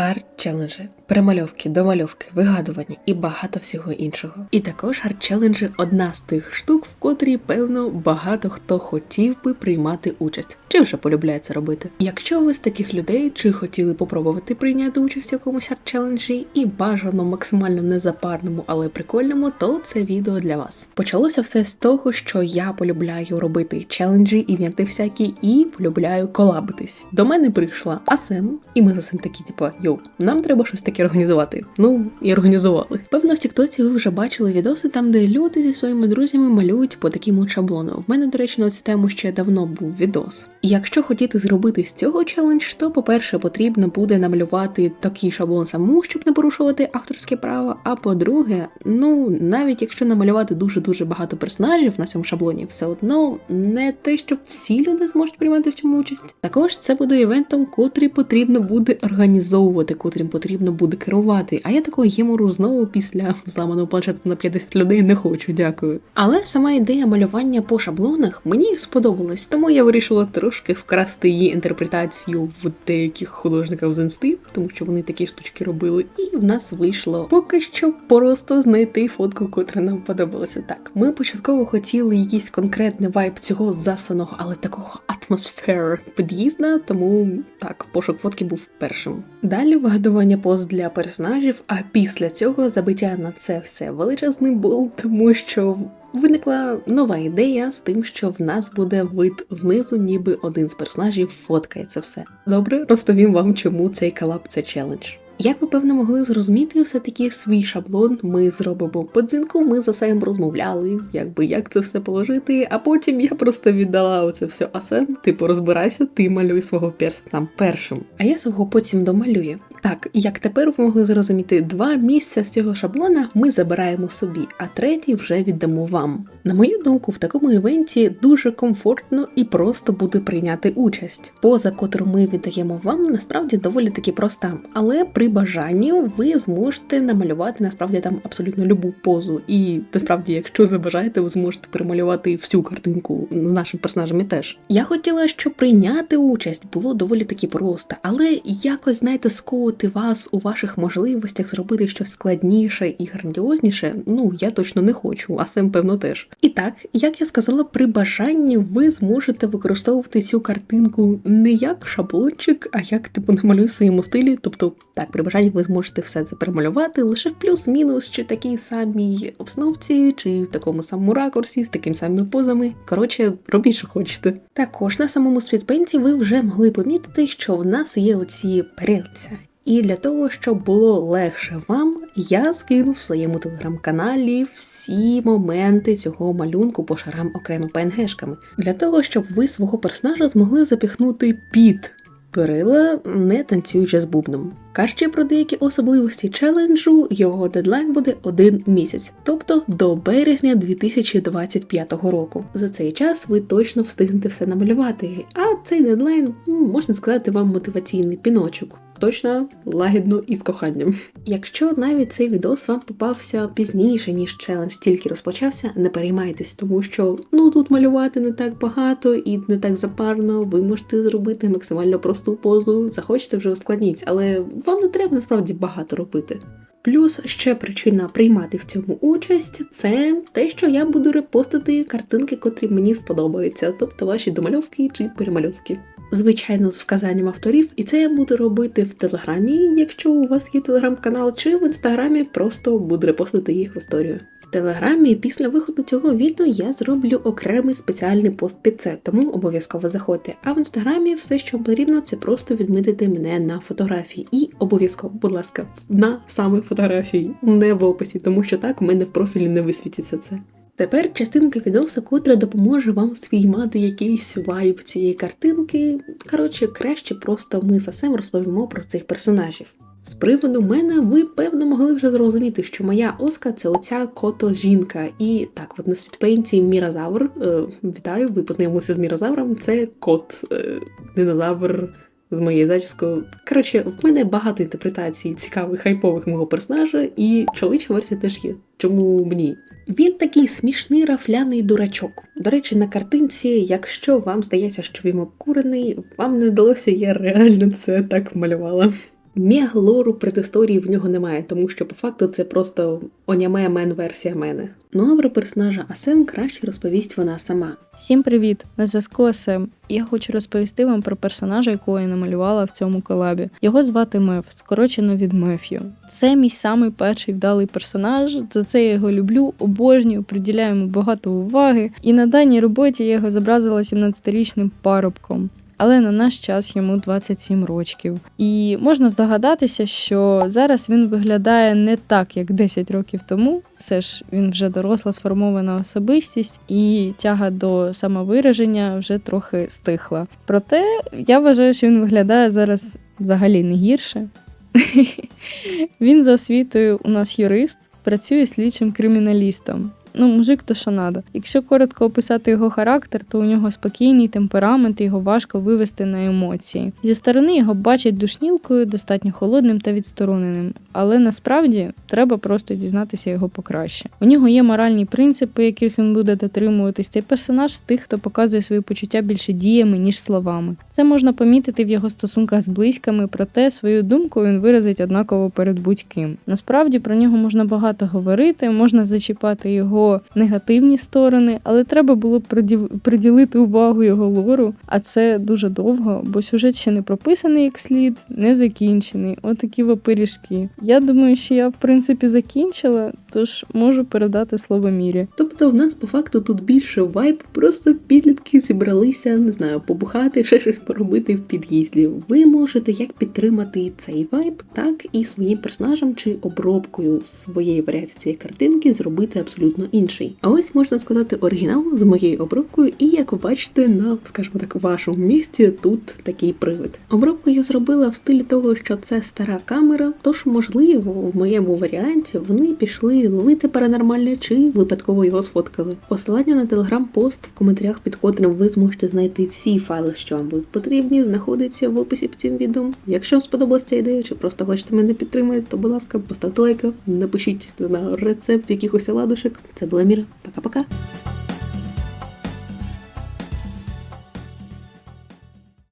art арт-челенджі, перемальовки, домальовки, вигадування і багато всього іншого. І також арт-челенджі – одна з тих штук, в котрій, певно, багато хто хотів би приймати участь, чи вже полюбляє це робити. Якщо ви з таких людей, чи хотіли попробувати прийняти участь в якомусь арт-челенджі і бажано максимально незапарному, але прикольному, то це відео для вас. Почалося все з того, що я полюбляю робити челенджі, івенти всякі, і полюбляю колабитись. До мене прийшла Асем, і ми за цим такі, типа, йоу, нам треба щось таке організувати. Ну і організували. Певно, в Тіктоці ви вже бачили відоси там, де люди зі своїми друзями малюють по таким шаблону. В мене, до речі, на цю тему ще давно був відос. І якщо хотіти зробити з цього челендж, то, по-перше, потрібно буде намалювати такий шаблон самому, щоб не порушувати авторське право. А по-друге, ну навіть якщо намалювати дуже дуже багато персонажів на цьому шаблоні, все одно не те, щоб всі люди зможуть приймати в цьому участь. Також це буде івентом, котрий потрібно буде організовувати, котрим потрібно буде керувати. А я такого гемору знову після зламаного планшету на 50 людей не хочу, дякую. Але сама ідея малювання по шаблонах мені сподобалась, тому я вирішила трошки вкрасти її інтерпретацію в деяких художників з інсти, тому що вони такі штучки робили. І в нас вийшло поки що просто знайти фотку, котра нам подобалася. Так, ми початково хотіли якийсь конкретний вайб цього засаного, але такого атмосфери під'їзда, тому так, пошук фотки був першим. Далі вигадування поз для персонажів, а після цього забиття на це все величезний бол, тому що. Виникла нова ідея з тим, що в нас буде вид знизу, ніби один з персонажів фоткає це все. Добре, розповім вам, чому цей колап це челендж. Як ви певно могли зрозуміти, все-таки свій шаблон ми зробимо по дзвінку, ми за Сем розмовляли, якби як це все положити, а потім я просто віддала оце все Асем, типу розбирайся, ти малюй свого перса там першим. А я свого потім домалюю. Так, як тепер ви могли зрозуміти, два місця з цього шаблона ми забираємо собі, а третій вже віддамо вам. На мою думку, в такому івенті дуже комфортно і просто буде прийняти участь. Поза, котру ми віддаємо вам, насправді доволі таки проста, але при бажанні ви зможете намалювати насправді там абсолютно любу позу. І насправді, якщо забажаєте, ви зможете перемалювати всю картинку з нашими персонажами теж. Я хотіла, щоб прийняти участь було доволі таки просто, але якось знаєте, сковувати вас у ваших можливостях зробити щось складніше і грандіозніше. Ну я точно не хочу, а Сем, певно, теж. І так, як я сказала, при бажанні ви зможете використовувати цю картинку не як шаблончик, а як типу намалюй в своєму стилі. Тобто, так, при бажанні ви зможете все це перемалювати лише в плюс-мінус, чи такій самій обстановці, чи в такому самому ракурсі, з такими самими позами. Коротше, робіть, що хочете. Також на самому світпенті ви вже могли помітити, що в нас є оці перилця. І для того, щоб було легше вам, я скинув в своєму телеграм-каналі всі моменти цього малюнку по шарам окремо ПНГшками, для того, щоб ви свого персонажа змогли запіхнути під перила, не танцюючи з бубном. Кажучи про деякі особливості челенджу, його дедлайн буде один місяць, тобто до березня 2025 року. За цей час ви точно встигнете все намалювати, а цей дедлайн можна сказати вам мотиваційний піночок. Точно лагідно і з коханням. Якщо навіть цей відос вам попався пізніше, ніж челендж тільки розпочався, не переймайтесь, тому що ну тут малювати не так багато і не так запарно. Ви можете зробити максимально просту позу, захочете вже ускладніть, але вам не треба насправді багато робити. Плюс ще причина приймати в цьому участь це те, що я буду репостити картинки, котрі мені сподобаються, тобто ваші домальовки чи перемальовки. Звичайно, з вказанням авторів, і це я буду робити в телеграмі, якщо у вас є телеграм-канал, чи в інстаграмі просто буду репостити їх в історію. В телеграмі після виходу цього відео я зроблю окремий спеціальний пост під це, тому обов'язково заходьте. А в інстаграмі все, що потрібно, це просто відмітити мене на фотографії. І обов'язково, будь ласка, на саме фотографії, не в описі, тому що так в мене в профілі не висвітиться це. Тепер частинка відоса, котра допоможе вам спіймати якийсь вайб цієї картинки. Коротше, краще просто ми за сем розповімо про цих персонажів. З приводу мене ви певно могли вже зрозуміти, що моя оска це оця кото жінка. І так, от на світпейнті Мірозавр. Е, вітаю, ви познайомилися з Мірозавром. Це кот, е, динозавр з моєю зачіскою. Коротше, в мене багато інтерпретацій цікавих хайпових мого персонажа, і чоловіча версія теж є. Чому мені? Він такий смішний рафляний дурачок. До речі, на картинці, якщо вам здається, що він обкурений, вам не здалося, я реально це так малювала. Мегалору предісторії в нього немає, тому що по факту це просто оняме мен версія мене. Ну а про персонажа Асем краще розповість вона сама. Всім привіт! На зв'язку Асем. Я хочу розповісти вам про персонажа, якого я намалювала в цьому колабі. Його звати Меф, скорочено від Меф'ю. Це мій самий перший вдалий персонаж. За це я його люблю, обожнюю, приділяю йому багато уваги. І на даній роботі я його зобразила 17-річним парубком. Але на наш час йому 27 років. І можна здогадатися, що зараз він виглядає не так, як 10 років тому. Все ж він вже доросла сформована особистість, і тяга до самовираження вже трохи стихла. Проте я вважаю, що він виглядає зараз взагалі не гірше. Він за освітою у нас юрист, працює слідчим криміналістом. Ну, мужик то що надо. Якщо коротко описати його характер, то у нього спокійний темперамент, і його важко вивести на емоції. Зі сторони його бачать душнілкою, достатньо холодним та відстороненим, але насправді треба просто дізнатися його покраще. У нього є моральні принципи, яких він буде дотримуватись. Цей персонаж з тих, хто показує свої почуття більше діями, ніж словами. Це можна помітити в його стосунках з близькими, проте свою думку він виразить однаково перед будь-ким. Насправді про нього можна багато говорити, можна зачіпати його негативні сторони, але треба було приділити увагу його лору, а це дуже довго, бо сюжет ще не прописаний як слід, не закінчений. Отакі вапирішки. Я думаю, що я в принципі закінчила, тож можу передати слово мірі. Тобто в нас по факту тут більше вайб, просто підлітки зібралися, не знаю, побухати, ще щось поробити в під'їзді. Ви можете як підтримати цей вайб, так і своїм персонажем чи обробкою своєї варіації цієї картинки зробити абсолютно інший. А ось можна сказати оригінал з моєю обробкою, і як бачите, на, скажімо так, вашому місці тут такий привид. Обробку я зробила в стилі того, що це стара камера, тож, можливо, в моєму варіанті вони пішли ловити паранормальне чи випадково його сфоткали. Посилання на телеграм-пост в коментарях під котрим ви зможете знайти всі файли, що вам будуть потрібні, знаходиться в описі під цим відео. Якщо вам сподобалася ця ідея, чи просто хочете мене підтримати, то будь ласка, поставте лайк, напишіть на рецепт якихось оладушек. Це була Міра. Пока-пока.